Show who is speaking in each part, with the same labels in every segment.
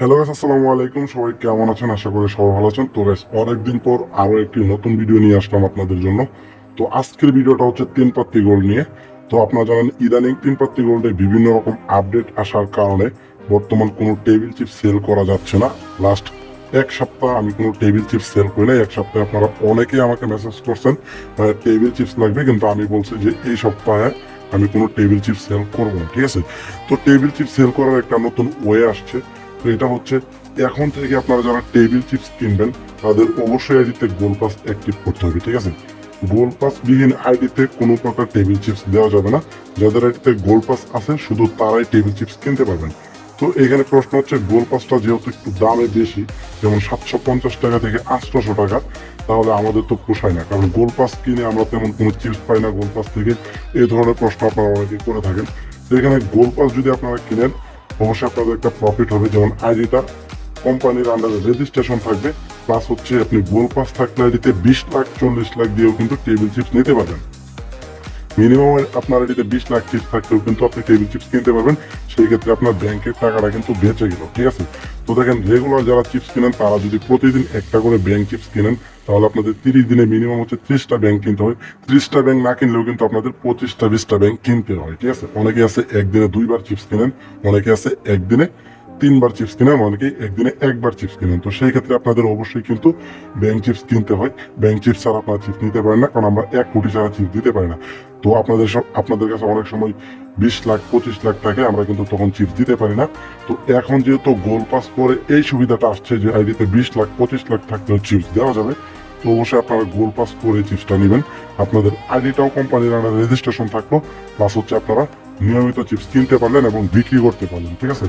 Speaker 1: Hello guys আসসালামু আলাইকুম। সবাই কেমন আছেন? আশা করি সবাই ভালো আছেন। তো গাইস অনেকদিন পর আরও একটি নতুন ভিডিও নিয়ে আসলাম আপনাদের জন্য। তো আজকের ভিডিওটা হচ্ছে তিন পাত্তি গোল্ড নিয়ে। তো আপনারা জানেন, ইদানিং তিন পাত্তি গোল্ডে বিভিন্ন রকম আপডেট আসার কারণে বর্তমান কোনো টেবিল চিপ সেল করা যাচ্ছে না। লাস্ট এক সপ্তাহ আমি কোনো টেবিল চিপস সেল করি না এক সপ্তাহে আপনারা অনেকেই আমাকে মেসেজ করছেন টেবিল চিপস লাগবে? কিন্তু আমি বলছি যে, এই সপ্তাহে আমি কোনো টেবিল চিপস সেল করব ঠিক আছে? তো টেবিল চিপস সেল করার একটা নতুন ওয়ে আসছে। এটা হচ্ছে, এখন থেকে আপনারা যারা টেবিল চিপস কিনবেন, তাদের অবশ্যই আইডিতে গোল পাস অ্যাক্টিভ করতে হবে, ঠিক আছে? গোল পাস বিহীন আইডিতে কোনো প্রকার টেবিল চিপস দেওয়া যাবে না। যাদের আইডিতে গোল পাস আছে, শুধু তারাই টেবিল চিপস কিনতে পারবেন। তো এখানে প্রশ্ন হচ্ছে গোল পাসটা যেহেতু একটু দামে বেশি, যেমন সাতশো পঞ্চাশ টাকা থেকে আটশোশো টাকা, তাহলে আমাদের তো পোষায় না। কারণ গোল পাস কিনে আমরা তেমন কোনো চিপস পাই না গোল পাস থেকে। এই ধরনের প্রশ্ন আপনারা অনেকেই করে থাকেন। তো এখানে গোল পাস যদি আপনারা কিনেন অবশ্যই আপনাদের একটা প্রফিট হবে। যেমন আইডিটা কোম্পানির আন্ডারে রেজিস্ট্রেশন থাকবে। প্লাস হচ্ছে আপনি গোল পাস থাকলে আইডিতে বিশ লাখ, চল্লিশ লাখ দিয়েও কিন্তু টেবিল চিপস নিতে পারবেন। মিনিমাম আপনার আইডিতে বিশ লাখ চিপস থাকলেও কিন্তু আপনি টেবিল চিপস কিনতে পারবেন। সেই ক্ষেত্রে আপনার ব্যাংকের টাকাটা কিন্তু বেঁচে গেল, ঠিক আছে? তো দেখেন রেগুলার যারা চিপস কিনেন, তারা যদি প্রতিদিন একটা করে ব্যাংক চিপস কিনেন, তাহলে আপনাদের তিরিশ দিনে মিনিমাম হচ্ছে ত্রিশটা ব্যাংক কিনতে হয়। ত্রিশটা ব্যাংক না কিনলেও কিন্তু আপনাদের পঁচিশটা, বিশটা ব্যাংক কিনতে হয়, ঠিক আছে? অনেকে আছে একদিনে দুইবার চিপস কিনেন অনেকে আছে একদিনে তিনবার চিপস কিনেন, অনেকেই একদিনে একবার চিপস কিনেন। তো সেই ক্ষেত্রে আপনাদের অবশ্যই কিন্তু ব্যাংক চিপস কিনতে হয়। ব্যাংক চিপস ছাড়া আপনারা চিপস নিতে পারেন না, কারণ আমরা এক কোটি ছাড়া চিপস দিতে পারি না। তো আপনাদের আপনাদের কাছে অনেক সময় বিশ লাখ, পঁচিশ লাখ থাকে আমরা কিন্তু তখন চিপস দিতে পারি না। তো এখন যেহেতু গোল পাস করে এই সুবিধাটা আসছে যে আইডিতে বিশ লাখ, পঁচিশ লাখ থাকলেও চিপস দেওয়া যাবে, তো অবশ্যই আপনারা গোল পাস করে চিপসটা নেবেন। আপনাদের আইডিটাও কোম্পানির আন্ডার রেজিস্ট্রেশন থাকল প্লাস হচ্ছে আপনারা নিয়মিত চিপস কিনতে পারলেন এবং বিক্রি করতে পারলেন, ঠিক আছে?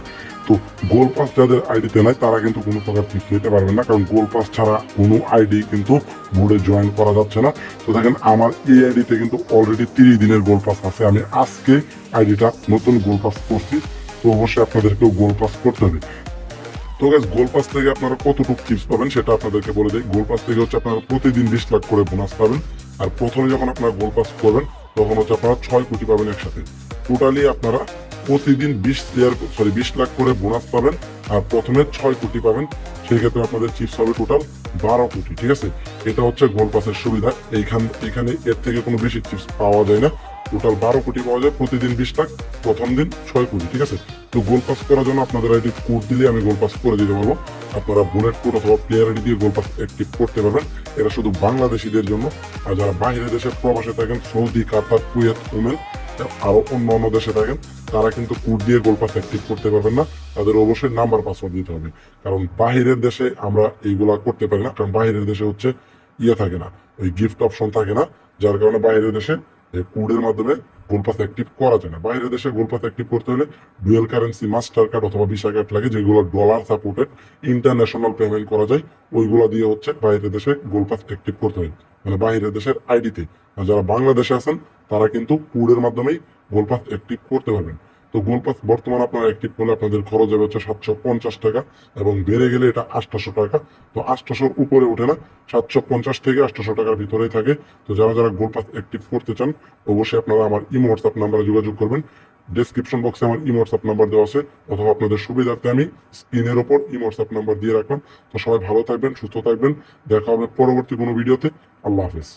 Speaker 1: তো গোল পাস যাদের আইডিতে নাই, তারা কিন্তু কোনো প্রকার চিপস নিতে পারবেন না, কারণ গোল পাস ছাড়া কোনো আইডি কিন্তু বোর্ডে জয়েন করা যাচ্ছে না। তো দেখেন, আমার এই আইডিতে কিন্তু অলরেডি তিরিশ দিনের গোল পাস আছে। আমি আজকে আইডিটা নতুন গোল পাস করছি, তো অবশ্যই আপনাদেরকেও গোল পাস করতে হবে। তো গ্যাস গোল পাস থেকে আপনারা কতটুকু চিপস পাবেন সেটা আপনাদেরকে বলে দিই। গোল পাস থেকে হচ্ছে আপনারা প্রতিদিন বিশ লাখ করে বোনাস পাবেন। আর প্রথমে যখন আপনারা গোল পাস করবেন, তখন হচ্ছে আপনারা ছয় কোটি পাবেন একসাথে। টোটালি আপনারা প্রতিদিন বিশ শেয়ার সরি বিশ লাখ করে বোনাস পাবেন আর প্রথমে ছয় কোটি পাবেন। সেই ক্ষেত্রে আপনাদের চিপস হবে টোটাল বারো কোটি, ঠিক আছে? এটা হচ্ছে গোল পাসের সুবিধা। এইখান, এখানে এর থেকে কোনো বেশি চিপস পাওয়া যায় না। টোটাল বারো কোটি পাওয়া যায় প্রতিদিন বিশ লাখ, প্রথম দিন ছয় কোটি, ঠিক আছে? তো গোল পাস করার জন্য আপনাদের আইডি কোড দিলে আমি গোল পাস করে দিতে পারব। আপনারা বুলেট কোড অথবা প্লেয়ার আইডি দিয়ে গোল পাস অ্যাক্টিভ করতে পারবেন। এটা শুধু বাংলাদেশিদের জন্য। আর যারা বাইরে দেশে প্রবাসে থাকেন, সৌদি, কাতার, কুয়েত, ওমেন আরও অন্য অন্য দেশে থাকেন, তারা কিন্তু কোড দিয়ে গোল পাস অ্যাক্টিভ করতে পারবেন না। তাদের অবশ্যই নাম্বার পাসওয়ার্ড দিতে হবে। কারণ বাহিরের দেশে আমরা এইগুলা করতে পারি না, কারণ বাহিরের দেশে হচ্ছে ইয়ে থাকে না, ওই গিফট অপশন থাকে না, যার কারণে বাইরের দেশে কোডের মাধ্যমে গোল পাস অ্যাক্টিভ করা যায় না। বাইরের দেশে গোল পাস অ্যাক্টিভ করতে হলে ডুয়েল কারেন্সি মাস্টার কার্ড অথবা ভিসা কার্ড লাগে, যেগুলো ডলার সাপোর্টেড ইন্টারন্যাশনাল পেমেন্ট করা যায়, ওইগুলো দিয়ে হচ্ছে বাইরের দেশে গোল পাস অ্যাক্টিভ করতে হয়। মানে বাইরের দেশের আইডিতে আর যারা বাংলাদেশে আছেন তারা কিন্তু কোডের মাধ্যমেই গোল পাস অ্যাক্টিভ করতে পারবেন। তো গোল পাস বর্তমানে আপনারা অ্যাক্টিভ করলে আপনাদের খরচ হবে হচ্ছে সাতশো পঞ্চাশ টাকা এবং বেড়ে গেলে এটা আটশোশো টাকা। তো আটশোশোর উপরে ওঠে না, সাতশো পঞ্চাশ থেকে আটশোশো টাকার ভিতরেই থাকে। তো যারা যারা গোল পাস অ্যাক্টিভ করতে চান, অবশ্যই আপনারা আমার ইমো হোয়াটসঅ্যাপ নাম্বারে যোগাযোগ করবেন। ডেসক্রিপশন বক্সে আমার ইমো হোয়াটসঅ্যাপ নাম্বার দেওয়া আছে, অথবা আপনাদের সুবিধার্থে আমি স্ক্রিনের ওপর ইমো হোয়াটসঅ্যাপ নাম্বার দিয়ে রাখলাম। তো সবাই ভালো থাকবেন, সুস্থ থাকবেন। দেখা হবে পরবর্তী কোনো ভিডিওতে। আল্লাহ হাফেজ।